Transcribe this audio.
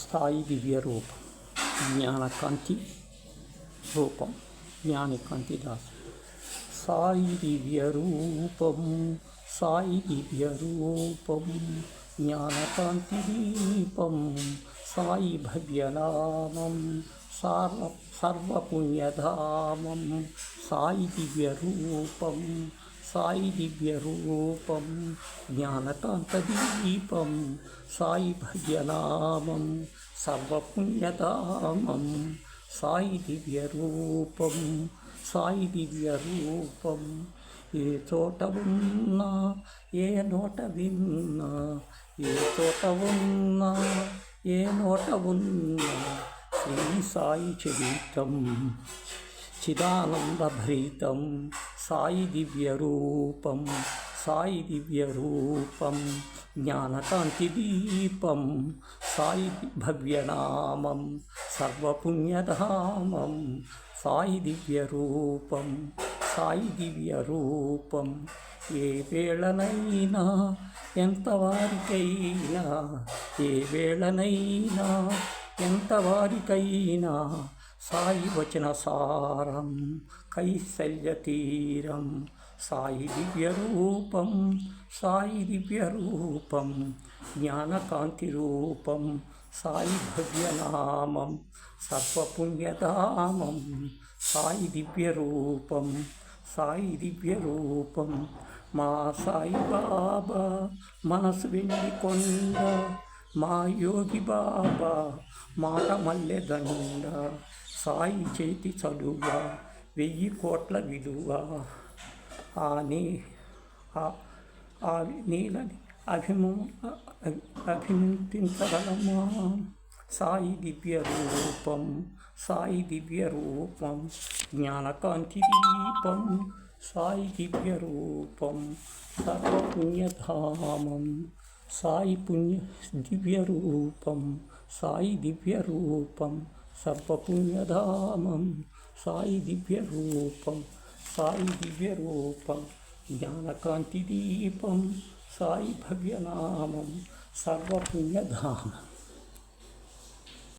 స్థాయి దివ్య రూపం జ్ఞానకాంతి రూపం జ్ఞానకాంతి దాస్ సాయి దివ్య రూపం సాయి దివ్య రూపం జ్ఞానకాంతి దీపం సాయి భవ్యనామం సర్వ సర్వపుణ్యధామం సాయి దివ్య రూపం సాయి దివ్య జ్ఞానకాంతదీపం సాయి భజనామం సర్వపుణ్యదామం సాయి దివ్య రూపం సాయి దివ్య రూపం ఏ చోట ఉన్నా ఏ నోట విన్నా ఏ చోట ఉన్నా ఏ నోట ఉన్నా శ్రీ సాయి చరితం. చిదానందభరితం సాయి దివ్యరూపం సాయి దివ్యరూపం జ్ఞానకాంతి దీపం సాయి భవ్యనామం సర్వపుణ్యధామం సాయి దివ్యరూపం సాయి దివ్యరూపం. ఏ వేళనైనా ఎంతవారికైనా ఏ వేళనైనా ఎంతవారికైనా సాయి వచన సారం కైశల్యతీరం సాయి దివ్య రూపం సాయి దివ్య రూపం జ్ఞానకాంతి రూపం సాయి భవ్యనామం సర్వపుణ్యధామం సాయి దివ్య రూపం సాయి దివ్య రూపం మా సాయి బాబా మనసు వెండి కొండ మా యోగి బాబా మాట మల్లె దండ సాయి చేతి చదువ వెయ్యి కోట్ల విలువ? ఆ నీ ఆ- నీలని అభిము అభినందించగలమా? సాయి దివ్య రూపం సాయి దివ్య రూపం జ్ఞానకాంతి దీపం సాయి దివ్య రూపం సర్వపుణ్యధామం సాయి పుణ్య దివ్య రూపం సాయి దివ్య రూపం సర్వపుణ్యధామం సాయి దివ్య రూపం సాయి దివ్య రూపం జ్ఞానకాంతి